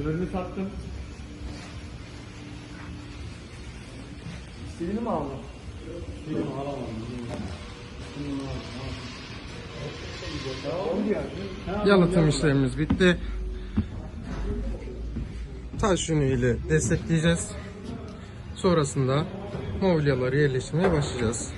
Öbürünü sattım. Stilini mi aldın? Stilini alamam. Yalıtım işlemimiz bitti. Taş yünü ile destekleyeceğiz. Sonrasında mobilyaları yerleştirmeye başlayacağız.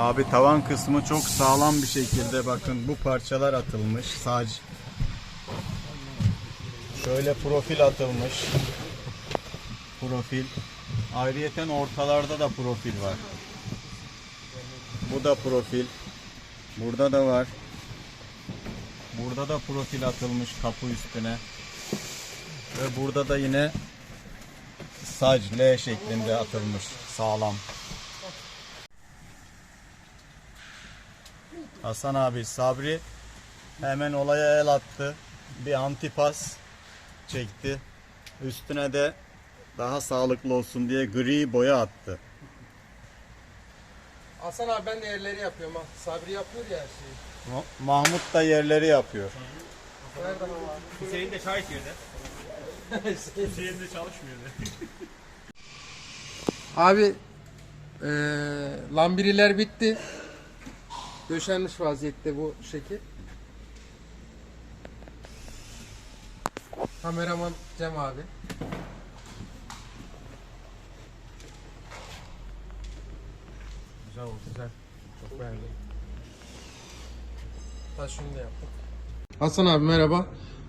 Abi tavan kısmı çok sağlam bir şekilde bakın bu parçalar atılmış. Sadece şöyle profil atılmış. Profil. Ayrıyeten ortalarda da profil var. Bu da profil. Burada da var. Burada da profil atılmış kapı üstüne. Ve burada da yine sac L şeklinde atılmış. Sağlam. Hasan abi Sabri hemen olaya el attı. Bir antipas çekti. Üstüne de daha sağlıklı olsun diye gri boya attı. Hasan abi ben de yerleri yapıyorum ha. Sabri yapıyor ya her şeyi. Ma- Mahmut da yerleri yapıyor. Nereden ama? Hüseyin de çay içiyordu. Hüseyin de çalışmıyordu. Abi eee lambiriler bitti. Döşenmiş vaziyette bu şekil. Kameraman Cem abi. Güzel oldu güzel. Çok beğendim. Taş şunu da yaptık. Hasan abi merhaba.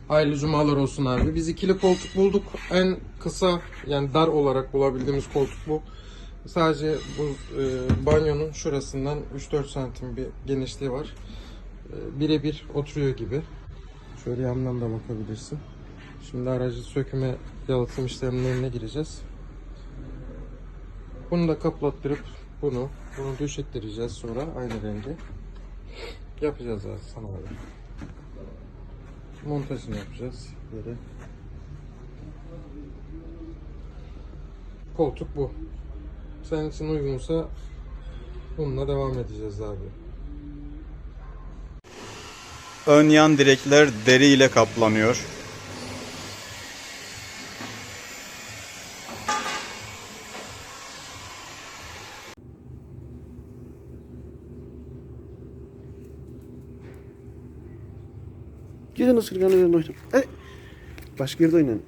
Hayırlı cumalar olsun abi. Biz ikili koltuk bulduk. En kısa yani dar olarak bulabildiğimiz koltuk bu. Sadece bu e, banyonun şurasından 3-4 santim bir genişliği var. E, Birebir oturuyor gibi. Şöyle yandan da bakabilirsin. Şimdi aracı söküme yalıtım işlemlerine gireceğiz. Bunu da kaplattırıp bunu bunu döşettireceğiz sonra aynı rengi. Yapacağız abi sana abi. Montajını yapacağız yere. Koltuk bu. Senin için uygunsa bununla devam edeceğiz abi. Ön yan direkler deri ile kaplanıyor. Gidin ısırganı yerine oynayın. E, başka yerde oynayın.